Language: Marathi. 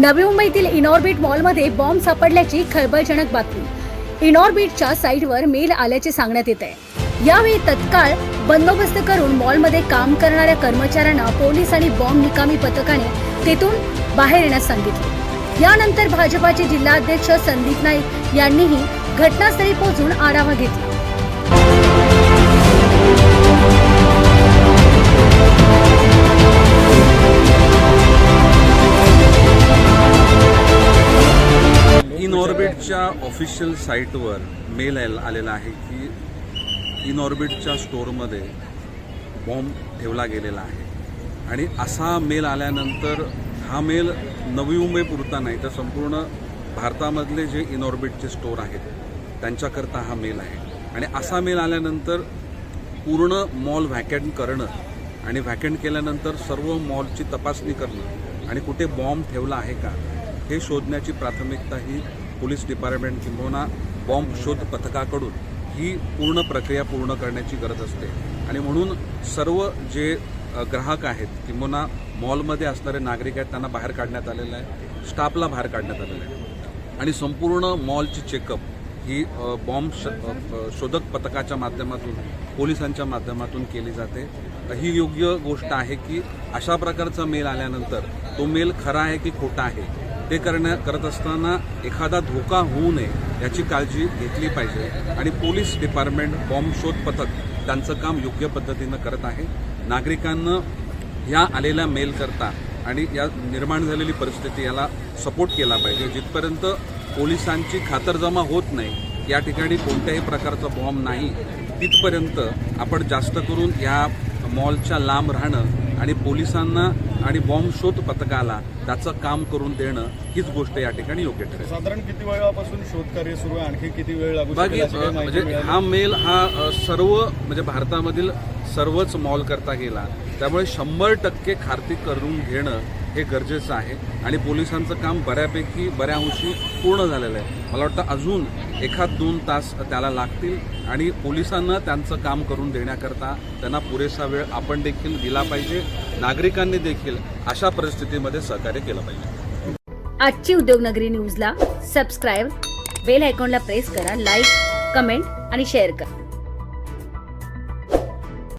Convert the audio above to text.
नवी मुंबईतील इनॉर्बिट मॉलमध्ये बॉम्ब सापडल्याची खळबळजनक बातमी. इनॉर्बिटच्या साईटवर मेल आल्याचे सांगण्यात येत आहे. यावेळी तत्काळ बंदोबस्त करून मॉलमध्ये काम करणाऱ्या कर्मचाऱ्यांना पोलीस आणि बॉम्ब निकामी पथकाने तेथून बाहेर येण्यास सांगितले. यानंतर भाजपाचे जिल्हाध्यक्ष संदीप नाईक यांनीही घटनास्थळी पोहोचून आढावा घेतला. ऑर्बिटच्या ऑफिशियल साईटवर मेल आलेला आहे की इन ऑर्बिटच्या स्टोअरमध्ये बॉम्ब ठेवला गेलेला आहे. आणि असा मेल आल्यानंतर हा मेल नवी मुंबईपुरता नाही तर संपूर्ण भारतामधले जे इन ऑर्बिटचे स्टोअर आहेत त्यांच्याकरता हा मेल आहे. आणि असा मेल आल्यानंतर पूर्ण मॉल व्हॅकंट करणं आणि व्हॅकंट केल्यानंतर सर्व मॉलची तपासणी करणं आणि कुठे बॉम्ब ठेवला आहे का हे शोधण्याची प्राथमिकता ही पोलीस डिपार्टमेंट किंबहुना बॉम्ब शोध पथकाकडून ही पूर्ण प्रक्रिया पूर्ण करण्याची गरज असते. आणि म्हणून सर्व जे ग्राहक आहेत किंबहुना मॉलमध्ये असणारे नागरिक आहेत त्यांना बाहेर काढण्यात आलेलं आहे स्टाफला बाहेर काढण्यात आलेलं आहे. आणि संपूर्ण मॉलची चेकअप ही बॉम्ब श- शोधक पथकाच्या माध्यमातून पोलिसांच्या माध्यमातून केली जाते. ही योग्य गोष्ट आहे की अशा प्रकारचा मेल आल्यानंतर तो मेल खरा आहे की खोटा आहे ते करण्या करत असताना एखादा धोका होऊ नये याची काळजी घेतली पाहिजे. आणि पोलीस डिपार्टमेंट बॉम्ब शोध पथक त्यांचं काम योग्य पद्धतीनं करत आहे. नागरिकांना या आलेल्या मेल करता आणि या निर्माण झालेली परिस्थिती याला सपोर्ट केला पाहिजे. जिथपर्यंत पोलिसांची खातरजमा होत नाही या ठिकाणी कोणत्याही प्रकारचा बॉम्ब नाही तिथपर्यंत आपण जास्त करून या मॉलच्या लांब राहणं आणि पोलिसांना आणि बॉम्ब शोध पथकाला त्याचं काम करून देणं हीच गोष्ट या ठिकाणी योग्य ठरेल. साधारण किती वेळापासून शोधकार्य सुरू आहे? आणखी किती वेळ लागू बाकी म्हणजे? हा मेल हा सर्व म्हणजे भारतामधील सर्वच मॉल करता गेला. त्यामुळे शंभर टक्के खात्री करून घेणं हे गरजेचं आहे. आणि पोलिसांचं काम बऱ्यापैकी बऱ्या अंशी पूर्ण झालेलं आहे. मला वाटतं अजून एखाद दोन तास त्याला लागतील. आणि पोलिसांना त्यांचं काम करून देण्याकरता त्यांना पुरेसा वेळ आपण देखील दिला पाहिजे. नागरिकांनी देखील अशा परिस्थितीमध्ये सहकार्य केलं पाहिजे. आजची उद्योगनगरी न्यूजला सबस्क्राईब बेल आयकॉनला प्रेस करा लाईक कमेंट आणि शेअर करा.